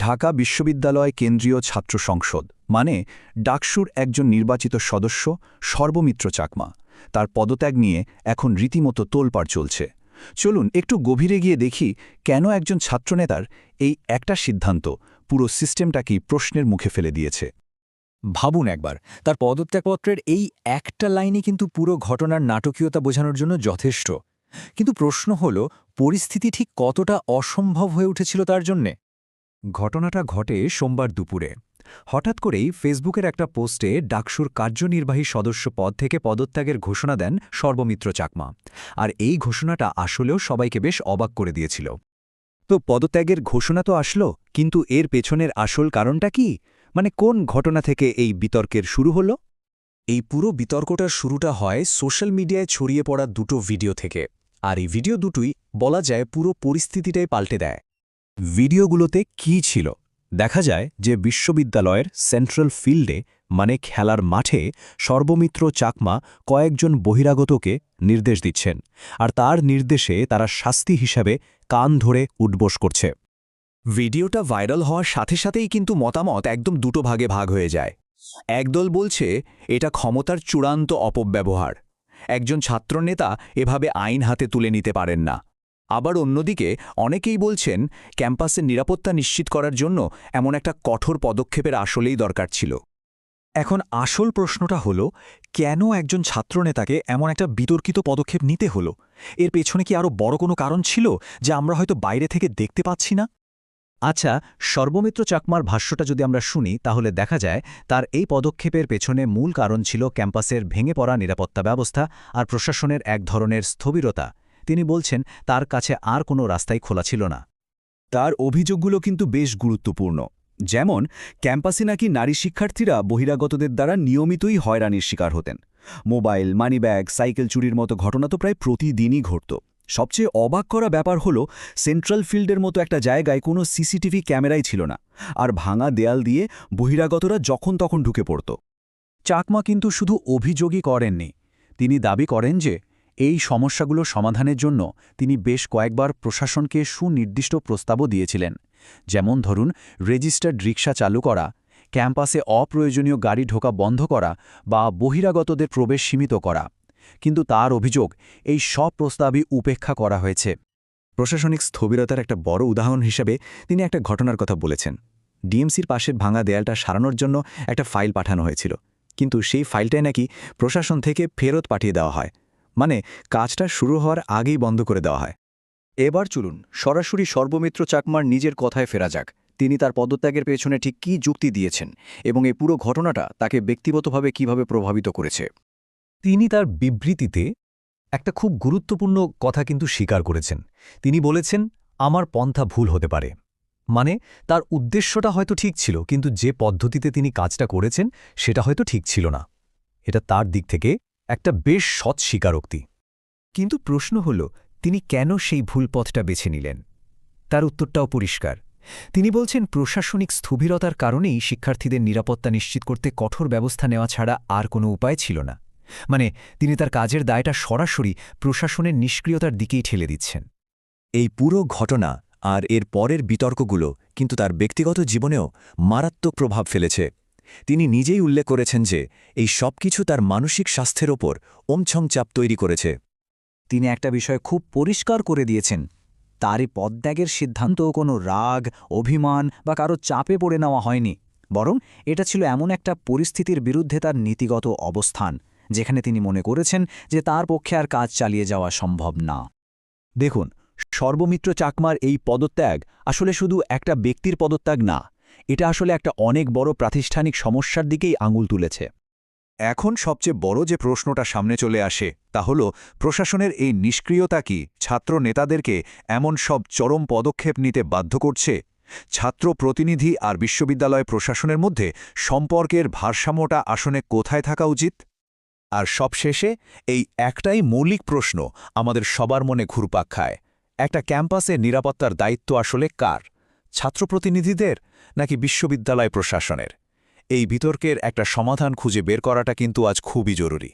ঢাকা বিশ্ববিদ্যালয় কেন্দ্রীয় ছাত্র সংসদ মানে ডাকসুর একজন নির্বাচিত সদস্য, সর্বমিত্র চাকমা। তার পদত্যাগ নিয়ে এখন রীতিমতো তোলপাড় চলছে। চলুন একটু গভীরে গিয়ে দেখি কেন একজন ছাত্রনেতার এই একটা সিদ্ধান্ত পুরো সিস্টেমটাকেই প্রশ্নের মুখে ফেলে দিয়েছে। ভাবুন একবার, তার পদত্যাগপত্রের এই একটা লাইনই কিন্তু পুরো ঘটনার নাটকীয়তা বোঝানোর জন্য যথেষ্ট। কিন্তু প্রশ্ন হল, পরিস্থিতি ঠিক কতটা অসম্ভব হয়ে উঠেছিল তার জন্যে? ঘটনাটা ঘটে সোমবার দুপুরে। হঠাৎ করেই ফেসবুকের একটা পোস্টে ডাকসুর কার্যনির্বাহী সদস্য পদ থেকে পদত্যাগের ঘোষণা দেন সর্বমিত্র চাকমা। আর এই ঘোষণাটা আসলেও সবাইকে বেশ অবাক করে দিয়েছিল। তো পদত্যাগের ঘোষণা তো আসলো, কিন্তু এর পেছনের আসল কারণটা কি? মানে কোন ঘটনা থেকে এই বিতর্কের শুরু হলো? এই পুরো বিতর্কটার শুরুটা হয় সোশ্যাল মিডিয়ায় ছড়িয়ে পড়া দুটো ভিডিও থেকে। আর এই ভিডিও দুটোই বলা যায় পুরো পরিস্থিতিটাই পাল্টে দেয়। ভিডিওগুলোতে কি ছিল? দেখা যায় যে বিশ্ববিদ্যালয়ের সেন্ট্রাল ফিল্ডে মানে খেলার মাঠে, সর্বমিত্র চাকমা কয়েকজন বহিরাগতকে নির্দেশ দিচ্ছেন। আর তার নির্দেশে তারা শাস্তি হিসাবে কান ধরে উঠবোস করছে। ভিডিওটা ভাইরাল হওয়ার সাথে সাথেই কিন্তু মতামত একদম দুটো ভাগে ভাগ হয়ে যায়। একদল বলছে, এটা ক্ষমতার চূড়ান্ত অপব্যবহার। একজন ছাত্রনেতা এভাবে আইন হাতে তুলে নিতে পারেন না। আবার অন্যদিকে অনেকেই বলছেন ক্যাম্পাসের নিরাপত্তা নিশ্চিত করার জন্য এমন একটা কঠোর পদক্ষেপের আসলেই দরকার ছিল। এখন আসল প্রশ্নটা হল, কেন একজন ছাত্রনেতাকে এমন একটা বিতর্কিত পদক্ষেপ নিতে হলো? এর পেছনে কি আরও বড় কোনো কারণ ছিল যা আমরা হয়তো বাইরে থেকে দেখতে পাচ্ছি না? আচ্ছা সর্বমিত্র চাকমার ভাষ্যটা যদি আমরা শুনি, তাহলে দেখা যায় তার এই পদক্ষেপের পেছনে মূল কারণ ছিল ক্যাম্পাসের ভেঙে পড়া নিরাপত্তা ব্যবস্থা আর প্রশাসনের এক ধরনের স্থবিরতা। তিনি বলছেন, তার কাছে আর কোনো রাস্তাই খোলা ছিল না। তার অভিযোগগুলো কিন্তু বেশ গুরুত্বপূর্ণ। যেমন, ক্যাম্পাসে নাকি নারী শিক্ষার্থীরা বহিরাগতদের দ্বারা নিয়মিতই হয়রানির শিকার হতেন। মোবাইল, মানিব্যাগ, সাইকেল চুরির মতো ঘটনা তো প্রায় প্রতিদিনই ঘটত। সবচেয়ে অবাক করা ব্যাপার হলো, সেন্ট্রাল ফিল্ডের মতো একটা জায়গায় কোনো সিসিটিভি ক্যামেরাই ছিল না, আর ভাঙা দেয়াল দিয়ে বহিরাগতরা যখন তখন ঢুকে পড়ত। চাকমা কিন্তু শুধু অভিযোগই করেননি। তিনি দাবি করেন যে এই সমস্যাগুলো সমাধানের জন্য তিনি বেশ কয়েকবার প্রশাসনকে সুনির্দিষ্ট প্রস্তাবও দিয়েছিলেন। যেমন ধরুন, রেজিস্টার্ড রিক্সা চালু করা, ক্যাম্পাসে অপ্রয়োজনীয় গাড়ি ঢোকা বন্ধ করা বা বহিরাগতদের প্রবেশ সীমিত করা। কিন্তু তার অভিযোগ, এই সব প্রস্তাবই উপেক্ষা করা হয়েছে। প্রশাসনিক স্থবিরতার একটা বড় উদাহরণ হিসেবে তিনি একটা ঘটনার কথা বলেছেন। ডিএমসির পাশের ভাঙা দেয়ালটা সারানোর জন্য একটা ফাইল পাঠানো হয়েছিল। কিন্তু সেই ফাইলটাই নাকি প্রশাসন থেকে ফেরত পাঠিয়ে দেওয়া হয়। মানে কাজটা শুরু হওয়ার আগেই বন্ধ করে দেওয়া হয়। এবার চলুন সরাসরি সর্বমিত্র চাকমার নিজের কথায় ফেরা যাক। তিনি তার পদত্যাগের পেছনে ঠিক কী যুক্তি দিয়েছেন এবং এই পুরো ঘটনাটা তাকে ব্যক্তিগতভাবে কীভাবে প্রভাবিত করেছে? তিনি তার বিবৃতিতে একটা খুব গুরুত্বপূর্ণ কথা কিন্তু স্বীকার করেছেন। তিনি বলেছেন, আমার পন্থা ভুল হতে পারে। মানে তার উদ্দেশ্যটা হয়তো ঠিক ছিল, কিন্তু যে পদ্ধতিতে তিনি কাজটা করেছেন সেটা হয়তো ঠিক ছিল না। এটা তার দিক থেকে একটা বেশ সৎ স্বীকারোক্তি। কিন্তু প্রশ্ন হল, তিনি কেন সেই ভুল পথটা বেছে নিলেন? তার উত্তরটাও পরিষ্কার। তিনি বলছেন, প্রশাসনিক স্থবিরতার কারণেই শিক্ষার্থীদের নিরাপত্তা নিশ্চিত করতে কঠোর ব্যবস্থা নেওয়া ছাড়া আর কোনো উপায় ছিল না। মানে তিনি তার কাজের দায়টা সরাসরি প্রশাসনের নিষ্ক্রিয়তার দিকেই ঠেলে দিচ্ছেন। এই পুরো ঘটনা আর এর পরের বিতর্কগুলো কিন্তু তার ব্যক্তিগত জীবনেও মারাত্মক প্রভাব ফেলেছে। তিনি নিজেই উল্লেখ করেছেন যে, এই সব কিছু তার মানসিক স্বাস্থ্যের ওপর ওমছং চাপ তৈরি করেছে। তিনি একটা বিষয় খুব পরিষ্কার করে দিয়েছেন তার এই পদ্যাগের সিদ্ধান্তও কোনো রাগ, অভিমান বা কারও চাপে পড়ে নেওয়া হয়নি, বরং এটা ছিল এমন একটা পরিস্থিতির বিরুদ্ধে তার নীতিগত অবস্থান, যেখানে তিনি মনে করেছেন যে তার পক্ষে আর কাজ চালিয়ে যাওয়া সম্ভব না। দেখুন, সর্বমিত্র চাকমার এই পদত্যাগ আসলে শুধু একটা ব্যক্তির পদত্যাগ না এটা আসলে একটা অনেক বড় প্রাতিষ্ঠানিক সমস্যার দিকেই আঙুল তুলেছে। এখন সবচেয়ে বড় যে প্রশ্নটা সামনে চলে আসে, তা হল, প্রশাসনের এই নিষ্ক্রিয়তা কি ছাত্র নেতাদেরকে এমন সব চরম পদক্ষেপ নিতে বাধ্য করছে? ছাত্র প্রতিনিধি আর বিশ্ববিদ্যালয় প্রশাসনের মধ্যে সম্পর্কের ভারসাম্যটা আসনে কোথায় থাকা উচিত? আর সবশেষে, এই একটাই মৌলিক প্রশ্ন আমাদের সবার মনে ঘুরপাক খায়। একটা ক্যাম্পাসে নিরাপত্তার দায়িত্ব আসলে কার? ছাত্রপ্রতিনিধিদের নাকি বিশ্ববিদ্যালয় প্রশাসনের? এই বিতর্কের একটা সমাধান খুঁজে বের করাটা কিন্তু আজ খুবই জরুরি।